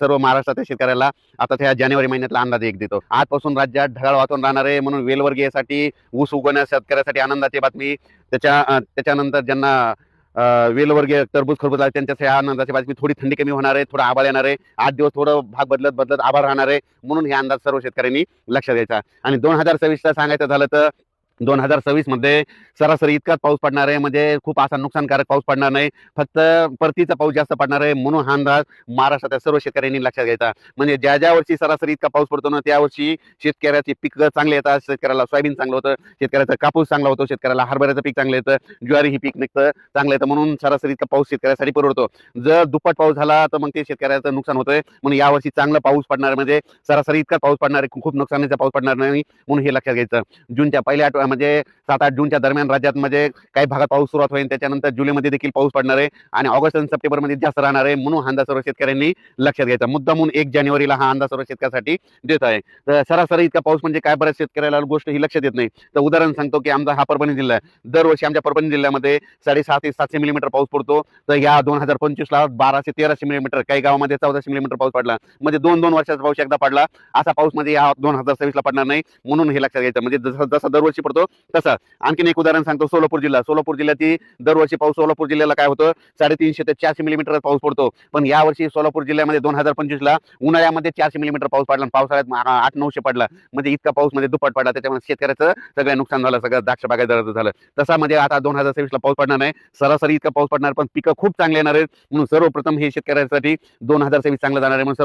सर्व महाराष्ट्रातील शेतकऱ्याला आता त्या जानेवारी महिन्यातला अंदाज एक देतो. आजपासून राज्यात ढगाळ वातावरण राहणार आहे म्हणून वेलवर्गीयसाठी ऊस उगवण्या शेतकऱ्यासाठी आनंदाची बातमी. त्याच्या त्याच्यानंतर ज्यांना वेलवर्गीय टरबूज खरबूज आहे त्यांच्यासाठी आनंदाची बातमी थोडी थंडी कमी होणार आहे थोडा आभाळ येणार आहे. आठ दिवस थोडं भाग बदलत बदलत आभाळ राहणार आहे. म्हणून हे अंदाज सर्व शेतकऱ्यांनी लक्षात द्यायचा आणि दोन हजार सव्वीसला सांगायचं झालं तर दोन हजार सव्वीसमध्ये सरासरी इतकाच पाऊस पडणार आहे. म्हणजे खूप असा नुकसानकारक पाऊस पडणार नाही. फक्त परतीचा पाऊस जास्त पडणार आहे म्हणून हा अंदाज महाराष्ट्रातल्या सर्व शेतकऱ्यांनी लक्षात घ्यायचा म्हणजे ज्या ज्या वर्षी सरासरी इतका पाऊस पडतो ना त्या वर्षी शेतकऱ्याची पिकं चांगले येतात. शेतकऱ्याला सोयाबीन चांगलं होतं. शेतकऱ्याचा कापूस चांगला होतो. शेतकऱ्याला हरभऱ्याचं पीक चांगलं येतं. ज्वारी ही पीक निघतं चांगलं येतं. म्हणून सरासरी इतका पाऊस शेतकऱ्यासाठी परवडतो. जर दुप्पट पाऊस झाला तर मग ते शेतकऱ्याचं नुकसान होतंय. म्हणून यावर्षी चांगला पाऊस पडणार. आहे, म्हणजे सरासरी इतका पाऊस पडणार आहे. खूप नुकसानीचा पाऊस पडणार नाही. म्हणून हे लक्षात घ्यायचं. जूनच्या पहिल्या म्हणजे सात आठ जूनच्या दरम्यान राज्यात म्हणजे काही भागात पाऊस सुरुवात होईल. त्याच्यानंतर जुलैमध्ये देखील पाऊस पडणार आहे आणि ऑगस्ट आणि सप्टेंबरमध्ये जास्त राहणार आहे म्हणून हा अंदाज सर्व शेतकऱ्यांनी लक्षात घ्यायचा. मुद्दा म्हणून एक जानेवारीला हा अंदाज सर्व शेतकऱ्यासाठी देत आहे. तर सरासरी इतका पाऊस म्हणजे काय बऱ्याच शेतकऱ्याला गोष्ट ही लक्षात येत नाही. तर उदाहरण सांगतो की आमचा हा परभणी जिल्हा आहे. दरवर्षी आमच्या परभणी जिल्ह्यामध्ये साडेसहा ते सातशे मिलीमीटर पाऊस पडतो. तर या दोन हजार पंचवीसला बाराशे तेराशे मिलीमीटर काही गावामध्ये चौदाशे मिलीमीटर पाऊस पडला. म्हणजे दोन दोन वर्षाचा पाऊस एकदा पडला. असा पाऊस म्हणजे या दोन हजार सव्वीसला पडणार नाही म्हणून हे लक्षात घ्यायचं. म्हणजे जसं जसा दरवर्षी करतो तसा आणखीन एक उदाहरण सांगतो सोलापूर जिल्हा. सोलापूर जिल्ह्याची दरवर्षी पाऊस सोलापूर जिल्ह्याला काय होतं? साडेतीनशे ते चारशे मिलीमीटर पाऊस पडतो. पण यावर्षी सोलापूर जिल्ह्यामध्ये दोन हजार पंचवीसला उन्हाळ्यामध्ये चारशे मिलीमीटर पाऊस पडला आणि पावसाळ्यात आठ नऊशे पडला. म्हणजे इतका पाऊस म्हणजे दुप्पट पडला. त्याच्यामुळे शेतकऱ्याचं सगळं नुकसान झालं सगळं द्राक्ष बागायदाराचं झालं. तसा म्हणजे आता दोन हजार सव्वीसला पाऊस पडणार नाही. सरासरी इतका पाऊस पडणार पण पिकं खूप चांगले येणार आहेत. म्हणून सर्वप्रथम हे शेतकऱ्यांसाठी दोन हजार सव्वीस चांगलं जाणार आहे म्हणून सर्व